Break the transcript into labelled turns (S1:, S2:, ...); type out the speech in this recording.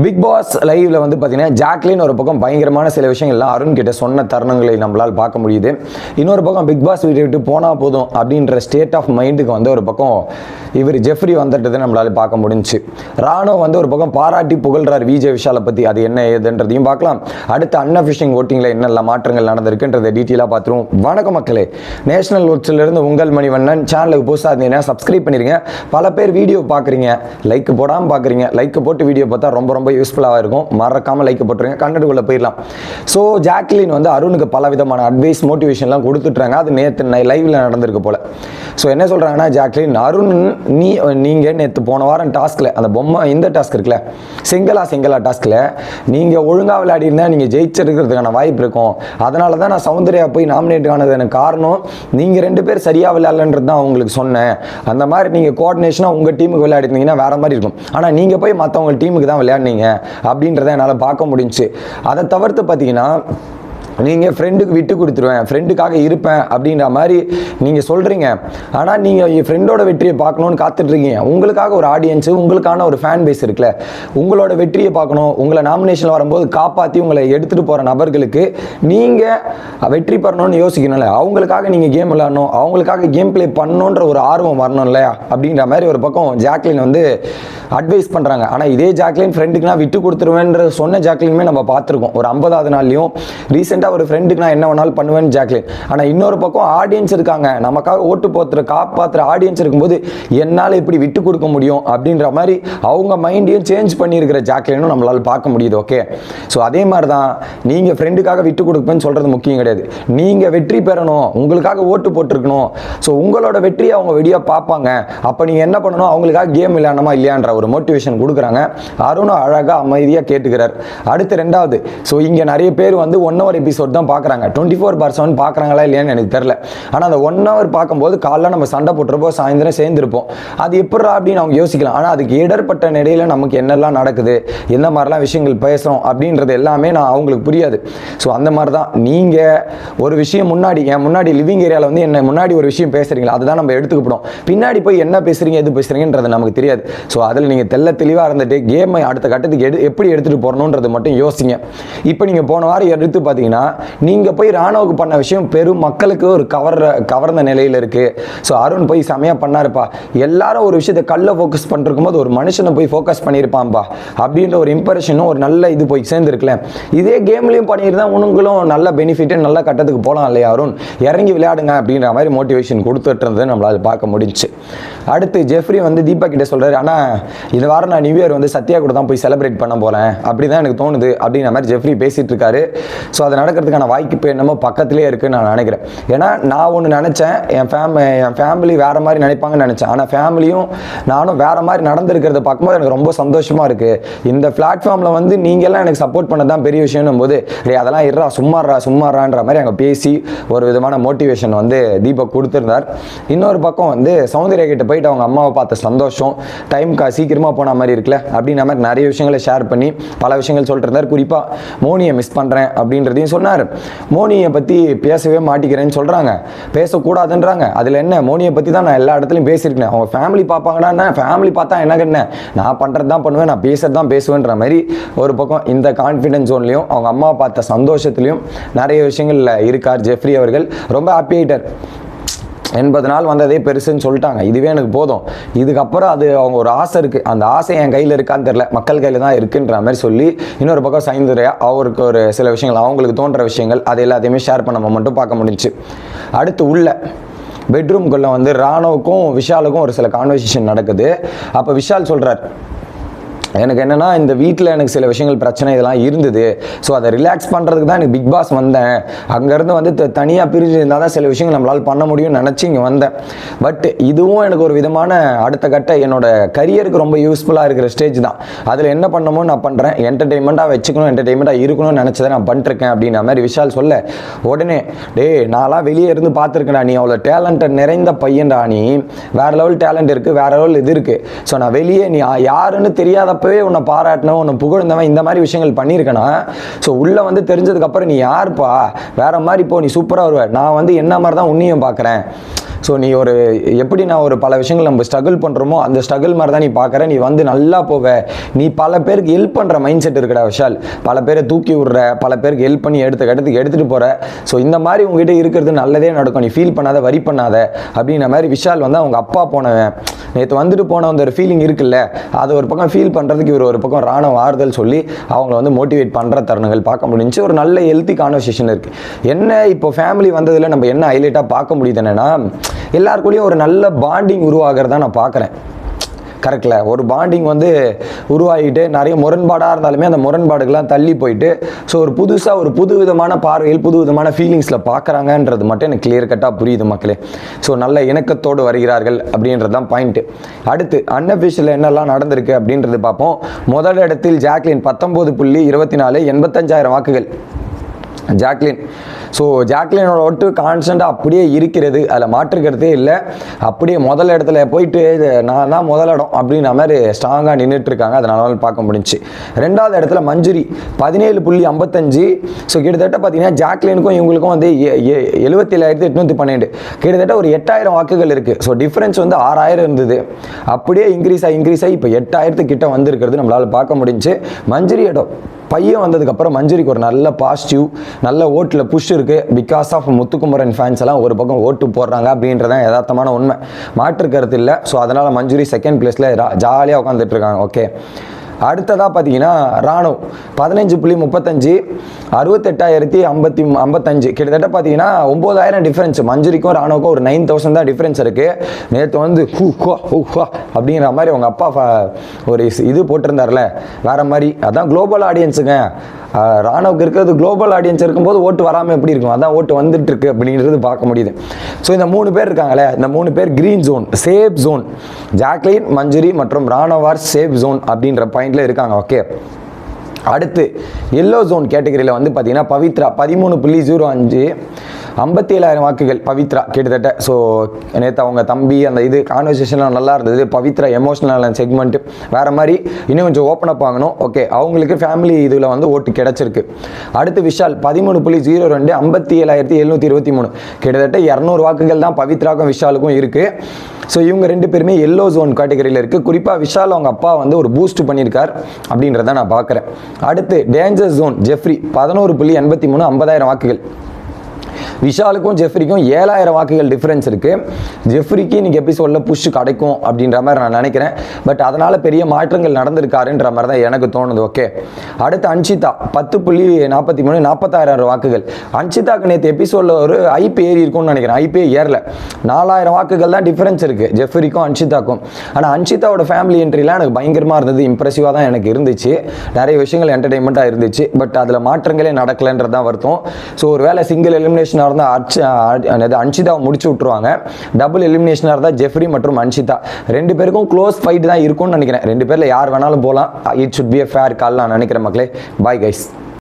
S1: Big pass லைவ்ல வந்து பார்த்தீங்கன்னா ஜாக்லின் ஒரு பக்கம் பயங்கரமான சில விஷயங்கள்லாம் அருண் கிட்ட சொன்ன தருணங்களை நம்மளால் பார்க்க முடியுது. இன்னொரு பக்கம் பிக் பாஸ் வீட்டை விட்டு போனால் போதும் அப்படின்ற ஸ்டேட் ஆஃப் மைண்டுக்கு வந்து ஒரு பக்கம் இவர் ஜெஃப்ரி வந்துட்டதை நம்மளால் பார்க்க முடிஞ்சுச்சு ராணுவ வந்து ஒரு பக்கம் பாராட்டி புகழ்றார் விஜய் விஷாலை பற்றி அது என்ன ஏதுன்றதையும் பார்க்கலாம். அடுத்து அன்அஃபிஷியங் ஓட்டிங்கில் என்னெல்லாம் மாற்றங்கள் நடந்திருக்குன்றதை டீட்டெயிலாக பார்த்துருவோம். வணக்கம் மக்களே. நேஷனல் இருந்து உங்கள் மணிவண்ணன். சேனலுக்கு புதுசாக இருந்தீங்கன்னா சப்ஸ்கிரைப் பண்ணிடுங்க பல பேர் வீடியோ பார்க்குறீங்க. லைக் போடாமல் பார்க்குறீங்க. லைக் போட்டு வீடியோ பார்த்தா ரொம்ப ரொம்ப ரொம்ப யூஸ்ஃபுல்லாக இருக்கும். மறக்காமல் லைக் போட்டுருங்க. கண்டென்ட்டுக்குள்ளே போயிடலாம். ஸோ ஜாக்லின் வந்து அருணுக்கு பல விதமான அட்வைஸ் மோட்டிவேஷன்லாம் கொடுத்துட்றாங்க அது நேற்று லைவில் நடந்திருக்கு போல். ஸோ என்ன சொல்கிறாங்கன்னா ஜாக்லின் அருண் நீ நீங்கள் நேற்று போன வாரம் டாஸ்கில் அந்த பொம்மை இந்த டாஸ்க் இருக்குல்ல சிங்களா சிங்களா டாஸ்கில் நீங்கள் ஒழுங்காக விளையாடிருந்தா நீங்கள் ஜெயிச்சிருக்கிறதுக்கான வாய்ப்பு இருக்கும். அதனால தான் நான் சௌந்தர்யா போய் நாமினேட் ஆனது எனக்கு காரணம் நீங்கள் ரெண்டு பேர் சரியாக விளையாடலன்றது தான் உங்களுக்கு சொன்னேன். அந்த மாதிரி நீங்கள் கோஆர்டினேஷனாக உங்கள் டீமுக்கு விளையாடிருந்தீங்கன்னா வேற மாதிரி இருக்கும். ஆனால் நீங்கள் போய் மற்றவங்க டீமுக்கு தான் விளையாடினீங்க. அப்படின்றத என்னால் பார்க்க முடிஞ்சு அதை தவிர்த்து பார்த்தீங்கன்னா நீங்கள் ஃப்ரெண்டுக்கு விட்டு கொடுத்துருவேன் ஃப்ரெண்டுக்காக இருப்பேன் அப்படின்ற மாதிரி நீங்கள் சொல்கிறீங்க ஆனால் நீங்கள் என் ஃப்ரெண்டோட வெற்றியை பார்க்கணுன்னு காத்துட்ருக்கீங்க. உங்களுக்காக ஒரு ஆடியன்ஸு உங்களுக்கான ஒரு ஃபேன் பேஸ் இருக்குல்ல. உங்களோட வெற்றியை பார்க்கணும் உங்களை நாமினேஷன் வரும்போது காப்பாற்றி உங்களை எடுத்துகிட்டு போகிற நபர்களுக்கு நீங்கள் வெற்றி பெறணும்னு யோசிக்கணும்ல. அவங்களுக்காக நீங்கள் கேம் விளாடணும் அவங்களுக்காக கேம் ப்ளே பண்ணணுன்ற ஒரு ஆர்வம் வரணும் இல்லையா? அப்படின்ற மாதிரி ஒரு பக்கம் ஜாக்லின் வந்து அட்வைஸ் பண்ணுறாங்க ஆனால் இதே ஜாக்லின் ஃப்ரெண்டுக்குலாம் விட்டு கொடுத்துருவேன்ற சொன்ன ஜாக்லினுமே நம்ம பார்த்துருக்கோம். ஒரு ஐம்பதாவது நாள்லையும் ரீசெண்டாக ஒரு ஃப்ரெண்டுக்கு நான் என்ன வேணாலும் பண்ணுவேன் ஜாக்லின். ஆனால் இன்னொரு பக்கம் ஆடியன்ஸ் இருக்காங்க. நமக்காக ஓட்டு போத்துற காப்பாற்றுற ஆடியன்ஸ் இருக்கும்போது என்னால் இப்படி விட்டு கொடுக்க முடியும் அப்படின்ற மாதிரி அவங்க மைண்டையும் சேஞ்ச் பண்ணியிருக்கிற ஜாக்லினும் நம்மளால் பார்க்க முடியுது ஓகே ஸோ அதே மாதிரி தான் நீங்கள் ஃப்ரெண்டுக்காக விட்டு கொடுப்பேன்னு சொல்கிறது முக்கியம் கிடையாது. நீங்கள் வெற்றி பெறணும் உங்களுக்காக ஓட்டு போட்டிருக்கணும். ஸோ உங்களோட வெற்றியை அவங்க வெடியாக பார்ப்பாங்க. அப்போ நீங்கள் என்ன பண்ணணும்? அவங்களுக்காக கேம் விளையாடணுமா இல்லையான்ற ஒரு மோட்டிவேஷன் கொடுக்குறாங்க. அருணும் அழகாக அமைதியாக கேட்டுக்கிறார். அடுத்து ரெண்டாவது ஸோ இங்கே நிறைய பேர் வந்து ஒன் ஹவர் எபிசோட் தான் பார்க்குறாங்க. டுவெண்ட்டி ஃபோர் பார் செவன் பார்க்குறாங்களா இல்லையான்னு எனக்கு தெரில ஆனால் அந்த ஒன் ஹவர் பார்க்கும்போது காலைல நம்ம சண்டை போட்டுருப்போம் சாயந்தரம் சேர்ந்துருப்போம். அது எப்படா அப்படின்னு அவங்க யோசிக்கலாம். ஆனால் அதுக்கு இடர்பட்ட நிலையில் நமக்கு என்னெல்லாம் நடக்குது என்ன மாதிரிலாம் விஷயங்கள் பேசுகிறோம் அப்படின்றது எல்லாமே நான் அவங்களுக்கு புரியாது. ஸோ அந்த மாதிரி தான் நீங்கள் ஒரு விஷயம் முன்னாடி என் முன்னாடி லிவிங் ஏரியாவில் வந்து என்ன முன்னாடி ஒரு விஷயம் பேசுகிறீங்களா அதுதான் நம்ம எடுத்துக்கப்படும். பின்னாடி போய் என்ன பேசுகிறீங்க எது பேசுகிறீங்கன்றது நமக்கு தெரியாது. ஸோ அதில் நீங்கள் தெல்ல தெளிவாக இருந்துட்டு கேமை அடுத்த கட்டத்துக்கு எடு எப்படி எடுத்துகிட்டு போகணுன்றது மட்டும் யோசிங்க. இப்போ நீங்கள் போன வாரம் எடுத்து பார்த்தீங்கன்னா நீங்கள் போய் ராணுவுக்கு பண்ண விஷயம் பெரும் மக்களுக்கு ஒரு கவர்ற கவர்ந்த நிலையில் இருக்குது ஸோ அருண் போய் செமையாக பண்ணாருப்பா. எல்லாரும் ஒரு விஷயத்தை கல்ல ஃபோக்கஸ் பண்ணிருக்கும் போது ஒரு மனுஷனை போய் ஃபோக்கஸ் பண்ணியிருப்பான்பா அப்படின்ற ஒரு இம்ப்ரெஷனும் ஒரு நல்ல இது போய் சேர்ந்துருக்கல இதே கேம்லையும் பண்ணியிருந்தா உனங்களும் நல்ல பெனிஃபிட்டு நல்ல கட்டத்துக்கு போகலாம் இல்லையா அருண்? இறங்கி விளையாடுங்க அப்படின்ற மாதிரி மோட்டிவேஷன் கொடுத்துட்டு இருந்ததை நம்மளால் பார்க்க முடிஞ்சுச்சு அடுத்து ஜெஃப்ரி வந்து தீபா கிட்ட சொல்கிறாரு ஆனால் இந்த வாரம் நான் நியூ இயர் வந்து சத்யா கூட தான் போய் செலிப்ரேட் பண்ண போகிறேன் அப்படி தான் எனக்கு தோணுது. அப்படின்ற மாதிரி ஜெஃப்ரி பேசிகிட்டு இருக்காரு ஸோ அது நடக்கிறதுக்கான வாய்ப்பு என்னமோ பக்கத்துலேயே இருக்குன்னு நான் நினைக்கிறேன். ஏன்னா நான் ஒன்று நினச்சேன் என் ஃபேம் என் ஃபேமிலி வேறு மாதிரி நினைப்பாங்கன்னு நினச்சேன். ஆனால் ஃபேமிலியும் நானும் வேறு மாதிரி நடந்திருக்கிறத பார்க்கும்போது எனக்கு ரொம்ப சந்தோஷமாக இருக்குது இந்த பிளாட்ஃபார்மில் வந்து நீங்கள்லாம் எனக்கு சப்போர்ட் பண்ண தான் பெரிய விஷயம்னும் போது அதெல்லாம் இருறா சும்மாறா சும்மாறான்ற மாதிரி அங்கே பேசி ஒரு விதமான மோட்டிவேஷன் வந்து தீபக் கொடுத்துருந்தார். இன்னொரு பக்கம் வந்து சௌந்தர்யா கிட்ட போயிட்டு அவங்க அம்மாவை பார்த்த சந்தோஷம் டைம்க்கா சீக்கிரமாக போன மாதிரி இருக்குல்ல? அப்படின்ற மாதிரி நிறைய விஷயங்களை ஷேர் பண்ணி பல விஷயங்கள் சொல்லிட்டு இருந்தார். குறிப்பாக மோனியை மிஸ் பண்ணுறேன் அப்படின்றதையும் சொன்னார். மோனியை பற்றி பேசவே மாட்டிக்கிறேன்னு சொல்கிறாங்க பேசக்கூடாதுன்றாங்க. அதில் என்ன? மோனியை பற்றி தான் நான் எல்லா இடத்துலையும் பேசியிருக்கேன். அவங்க ஃபேமிலி பார்ப்பாங்கன்னா என்ன? ஃபேமிலி பார்த்தா எனக்கு என்ன நான் பண்ணுறது தான் பண்ணுவேன் நான் பேசுறது தான் பேசுவேன்ற மாதிரி ஒரு பக்கம் இந்த கான்ஃபிடன்ஸ் ஜோன்லையும் அவங்க அம்மா பார்த்த சந்தோஷத்துலையும் நிறைய விஷயங்களில் இருக்கார் ஜெஃப்ரி அவர்கள். ரொம்ப ஹாப்பி ஆகிட்டார் எண்பது நாள் வந்ததே பெருசுன்னு சொல்லிட்டாங்க. இதுவே எனக்கு போதும். இதுக்கப்புறம் அது அவங்க ஒரு ஆசை இருக்குது அந்த ஆசை என் கையில் இருக்கான்னு தெரில மக்கள் கையில் தான் இருக்குன்ற மாதிரி சொல்லி இன்னொரு பக்கம் சைந்துரையா அவருக்கு ஒரு சில விஷயங்கள் அவங்களுக்கு தோன்ற விஷயங்கள் அது எல்லாத்தையுமே ஷேர் பண்ண மட்டும் பார்க்க முடிஞ்சுச்சு. அடுத்து உள்ள பெட்ரூம்குள்ளே வந்து ராணுவுக்கும் விஷாலுக்கும் ஒரு சில கான்வர்சேஷன் நடக்குது. அப்போ விஷால் சொல்கிறார் எனக்கு என்னென்னா இந்த வீட்டில் எனக்கு சில விஷயங்கள் பிரச்சனை இதெல்லாம் இருந்தது. ஸோ அதை ரிலாக்ஸ் பண்ணுறதுக்கு தான் எனக்கு பிக் பாஸ் வந்தேன். அங்கேருந்து வந்து தனியாக பிரிஞ்சு இருந்தால் தான் சில விஷயங்கள் நம்மளால் பண்ண முடியும்னு நினச்சி இங்கே வந்தேன். பட் இதுவும் எனக்கு ஒரு விதமான அடுத்த கட்ட என்னோட கரியருக்கு ரொம்ப யூஸ்ஃபுல்லாக இருக்கிற ஸ்டேஜ் தான். அதில் என்ன பண்ணமோ நான் பண்ணுறேன் என்டர்டெயின்மெண்ட்டாக வச்சுக்கணும் என்டர்டெயின்மெண்ட்டாக இருக்கணும்னு நினச்சதை நான் பண்ணிருக்கேன் அப்படின்ற மாதிரி விஷால் சொல்ல. உடனே டேய் நான்லாம் வெளியே இருந்து பார்த்துருக்கேன்டா நீ அவ்வளோ டேலண்டட் நிறைந்த பையன்டா நீ. வேறு லெவல் டேலண்ட் இருக்குது வேறு லெவல் இது இருக்குது ஸோ நான் வெளியே நீ யாருன்னு தெரியாத அப்போவே உன்னை பாராட்டினவன் உன்னை புகழ்ந்தவன் இந்த மாதிரி விஷயங்கள் பண்ணியிருக்கேனா? ஸோ உள்ளே வந்து தெரிஞ்சதுக்கப்புறம் நீ யாருப்பா? வேற மாதிரி இப்போ நீ சூப்பராக வருவ. நான் வந்து என்ன மாதிரி தான் உன்னையும் பார்க்குறேன் ஸோ நீ ஒரு எப்படி நான் ஒரு பல விஷயங்கள் நம்ம ஸ்ட்ரகிள் பண்ணுறோமோ அந்த ஸ்ட்ரகிள் மாதிரி தான் நீ பார்க்குற நீ வந்து நல்லா போவ. நீ பல பேருக்கு ஹெல்ப் பண்ணுற மைண்ட் செட் இருக்கடா விஷால். பல பேரை தூக்கி விடுற பல பேருக்கு ஹெல்ப் பண்ணி எடுத்து இடத்துக்கு எடுத்துகிட்டு போகிற ஸோ இந்த மாதிரி உங்ககிட்ட இருக்கிறது நல்லதே நடக்கும். நீ ஃபீல் பண்ணாத வரி பண்ணாத அப்படின்ற மாதிரி விஷால் வந்து அவங்க அப்பா போனவன். நேற்று வந்துட்டு போன அந்த ஒரு ஃபீலிங் இருக்குல்ல அதை ஒரு பக்கம் ஃபீல் பண்ணுறதுக்கு இவர் ஒரு பக்கம் ராணுவ ஆறுதல் சொல்லி அவங்கள வந்து மோட்டிவேட் பண்ணுற தருணங்கள் பார்க்க முடிஞ்சு ஒரு நல்ல ஹெல்த்தி கான்வர்சேஷன் இருக்குது என்ன இப்போ ஃபேமிலி வந்ததில் நம்ம என்ன ஹைலைட்டாக பார்க்க முடியுது என்னென்னா எல்லாருக்குள்ளேயும் ஒரு நல்ல பாண்டிங் உருவாகிறதா நான் பார்க்குறேன். கரெக்டில். ஒரு பாண்டிங் வந்து உருவாகிட்டு நிறைய முரண்பாடாக இருந்தாலுமே அந்த முரண்பாடுகள்லாம் தள்ளி போயிட்டு ஸோ ஒரு புதுசாக ஒரு புது விதமான பார்வையில் புது விதமான ஃபீலிங்ஸில் பார்க்குறாங்கன்றது மட்டும் எனக்கு கிளியர் கட்டாக புரியுது மக்களே. ஸோ நல்ல இணக்கத்தோடு வருகிறார்கள் அப்படின்றது தான் பாயிண்ட்டு அடுத்து அன்அஃபிஷியல் என்னெல்லாம் நடந்திருக்கு அப்படின்றது பார்ப்போம். முதல் இடத்தில் ஜாக்லின் பத்தொம்போது புள்ளி இருபத்தி நாலு எண்பத்தஞ்சாயிரம் வாக்குகள். ஜாக்லின். ஸோ ஜாக்லினோட ஒட்டு கான்ஸ்டண்ட்டாக அப்படியே இருக்கிறது. அதில் மாற்றுக்கிறதே இல்லை. அப்படியே முதல் இடத்துல போயிட்டு நான் தான் முதலிடம் அப்படின்ற மாதிரி ஸ்ட்ராங்காக நின்றுட்டு இருக்காங்க அதனால பார்க்க முடிஞ்சுச்சு. ரெண்டாவது இடத்துல மஞ்சுரி பதினேழு புள்ளி ஐம்பத்தஞ்சு. ஸோ கிட்டத்தட்ட பார்த்தீங்கன்னா ஜாக்லினுக்கும் இவங்களுக்கும் வந்து எழுபத்தேழாயிரத்தி எட்நூற்றி பன்னெண்டு. கிட்டத்தட்ட ஒரு எட்டாயிரம் வாக்குகள் இருக்குது ஸோ டிஃப்ரென்ஸ் வந்து ஆறாயிரம் இருந்தது. அப்படியே இன்க்ரீஸ் ஆகி இன்க்ரீஸ் ஆகி இப்போ எட்டாயிரத்து கிட்ட வந்திருக்கிறது நம்மளால் பார்க்க முடிஞ்சுச்சு. மஞ்சுரி இடம் பையன் வந்ததுக்கப்புறம் மஞ்சரிக்கு ஒரு நல்ல பாசிட்டிவ் நல்ல ஓட்டில் புஷ் இருக்குது பிகாஸ் ஆஃப் முத்துக்குமரன் ஃபேன்ஸ் எல்லாம் ஒரு பக்கம் ஓட்டு போடுறாங்க அப்படின்றதான் யதார்த்தமான உண்மை. மாற்று கருத்து இல்லை. ஸோ அதனால் மஞ்சுரி செகண்ட் பிளேஸில் ஜாலியாக உட்காந்துட்டு இருக்காங்க. ஓகே அடுத்ததாக பார்த்தீங்கன்னா ராணுவம். பதினஞ்சு புள்ளி முப்பத்தஞ்சு அறுபத்தெட்டாயிரத்தி ஐம்பத்தி ஐம்பத்தஞ்சு. கிட்டத்தட்ட பார்த்தீங்கன்னா ஒம்பதாயிரம் டிஃப்ரென்ஸ் மஞ்சுரிக்கும் ராணுவுக்கும் ஒரு நைன் தௌசண்ட் தான் டிஃப்ரென்ஸ் இருக்குது நேற்று வந்து ஹூ ஹோ ஹூ ஹோ அப்படிங்கிற மாதிரி அவங்க அப்பா ஃப- ஒரு இது போட்டிருந்தார்ல வேற மாதிரி. அதான் குளோபல் ஆடியன்ஸுங்க ராணுவுக்கு இருக்கிறது குளோபல் ஆடியன்ஸ் இருக்கும்போது ஓட்டு வராமல் எப்படி இருக்கும்? அதான் ஓட்டு வந்துட்டு இருக்கு அப்படின்றது பார்க்க முடியுது. ஸோ இந்த மூணு பேர் இருக்காங்களே இந்த மூணு பேர் green zone safe zone Jacqueline Manjari மற்றும் ராணவார் சேஃப் ஜோன் அப்படின்ற பாயிண்ட்ல இருக்காங்க. ஓகே அடுத்து எல்லோ ஜோன் கேட்டகரியில் வந்து பார்த்தீங்கன்னா பவித்ரா பதிமூணு புள்ளி ஜீரோ அஞ்சு ஐம்பத்தி ஏழாயிரம் வாக்குகள் பவித்ரா கிட்டத்தட்ட. ஸோ நேற்று அவங்க தம்பி அந்த இது கான்வர்சேஷன்லாம் நல்லா இருந்தது. பவித்ரா எமோஷனல் செக்மெண்ட் வேறு மாதிரி இன்னும் கொஞ்சம் ஓப்பன் அப் ஆகணும். ஓகே அவங்களுக்கு ஃபேமிலி இதில் வந்து ஓட்டு கிடச்சிருக்கு. அடுத்து விஷால் பதிமூணு புள்ளி ஜீரோ ரெண்டு ஐம்பத்தி ஏழாயிரத்தி எழுநூற்றி இருபத்தி மூணு. கிட்டத்தட்ட இரநூறு வாக்குகள் தான் பவித்ராக்கும் விஷாலுக்கும் இருக்குது ஸோ இவங்க ரெண்டு பேருமே எல்லோ ஜோன் கேட்டகரியில் இருக்குது குறிப்பாக விஷால் அவங்க அப்பா வந்து ஒரு பூஸ்ட் பண்ணியிருக்கார் அப்படின்றத நான் பார்க்குறேன் அடுத்து டேஞ்சர் ஜோன் ஜெஃப்ரி பதினோரு புள்ளி எண்பத்தி மூணு ஐம்பதாயிரம் வாக்குகள். விஷாலுக்கும் ஜெஃப்ரிக்கும் ஏழாயிரம் வாக்குகள் டிஃப்ரென்ஸ் இருக்குது ஜெஃப்ரிக்கு இன்றைக்கி எபிசோடில் புஷ் கிடைக்கும் அப்படின்ற மாதிரி நான் நினைக்கிறேன். பட் அதனால் பெரிய மாற்றங்கள் நடந்திருக்காருன்ற மாதிரி தான் எனக்கு தோணுது. ஓகே அடுத்து அன்ஷிதா பத்து புள்ளி நாற்பத்தி மூணு நாற்பத்தாயிரம் வாக்குகள். அன்ஷிதாக்கு நேற்று எபிசோடில் ஒரு ஐபி ஏறி இருக்கும்னு நினைக்கிறேன். ஐபிஏ ஏறல. நாலாயிரம் வாக்குகள் தான் டிஃப்ரென்ஸ் இருக்குது ஜெஃப்ரிக்கும் அன்ஷிதாக்கும். ஆனால் அன்ஷிதாவோட ஃபேமிலி என்ட்ரிலாம் எனக்கு பயங்கரமாக இருந்தது. இம்ப்ரெசிவாக தான் எனக்கு இருந்துச்சு. நிறைய விஷயங்கள் என்டர்டைன்மெண்ட்டாக இருந்துச்சு. பட் அதில் மாற்றங்களே நடக்கலைன்றது தான் வருத்தம். ஸோ ஒரு வேலை சிங்கிள் எலிமினேஷன் இருந்தால் அர்ச்சி என்னது அன்ஷிதாவை முடிச்சு விட்ருவாங்க டபுள் எலிமினேஷனாக இருந்தால் ஜெஃப்ரி மற்றும் அன்ஷிதா. ரெண்டு பேருக்கும் க்ளோஸ் ஃபைட் தான் இருக்கும்னு நினைக்கிறேன். ரெண்டு பேரில் யார் வேணாலும் போகலாம் it should be a fair call நான் நினைக்கிறேன் மக்களே. Bye guys